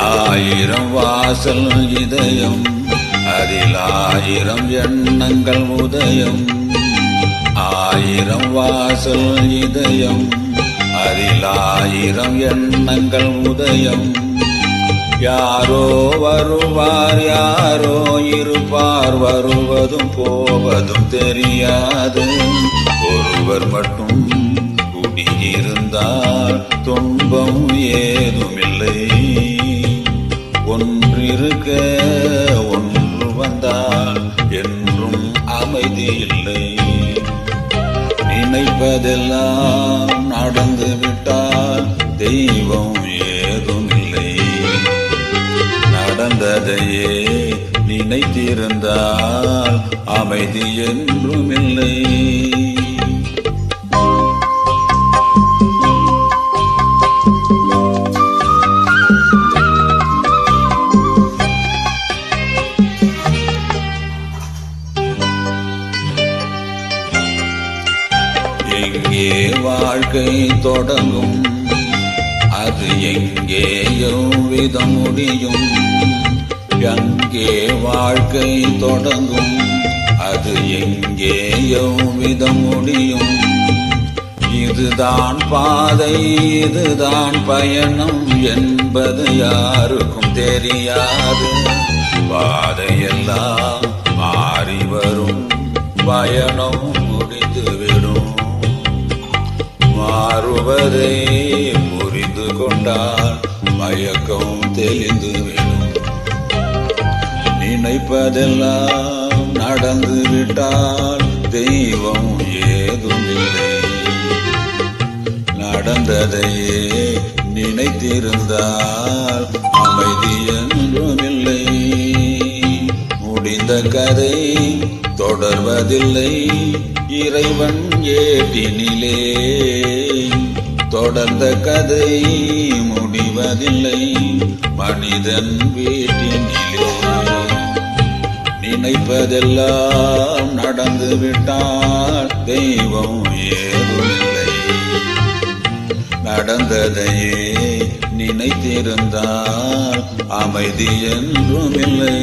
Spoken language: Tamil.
ஆயிரம் வாசல் இதயம் அதில் ஆயிரம் எண்ணங்கள் உதயம். ஆயிரம் வாசல் இதயம் அதில் ஆயிரம் எண்ணங்கள் உதயம். யாரோ வருவார் யாரோ இருப்பார் வருவதும் போவதும் தெரியாது. ஒருவர் மட்டும் குடியிருந்தால் துன்பம் ஏதுமில்லை. இருக்க ஒன்று வந்தால் என்றும் அமைதி இல்லை. நினைப்பதெல்லாம் நடந்து விட்டால் தெய்வம் ஏதுமில்லை நடந்ததையே நினைத்திருந்தால் அமைதி என்றும் இல்லை. எங்கே வாழ்க்கை தொடங்கும்? அது எங்கேயோ விதம் முடியும்? எங்கே வாழ்க்கை தொடங்கும்? அது எங்கேயோ விதம் முடியும்? இதுதான் பாதை இதுதான் பயணம் என்பது யாருக்கும் தெரியாது. பாதையெல்லாம் மாறி வரும் பயணம் மாறுவதை புரிந்து கொண்டால் மயக்கம் தெளிந்துவிடும் நினைப்பதெல்லாம் நடந்து விட்டால் தெய்வம் ஏதுமில்லை நடந்ததையே நினைத்திருந்தால் அமைதி என்றும் இல்லை. முடிந்த கதை தொடர்வதில்லை. இறைவன் ஏட்டினிலே தொடர்ந்த கதை முடிவதில்லை. மனிதன் வீட்டினிலே நினைப்பதெல்லாம் நடந்து விட்டால் தெய்வம் ஏதுமில்லை. நடந்ததையே நினைத்திருந்தால் அமைதி என்றும் இல்லை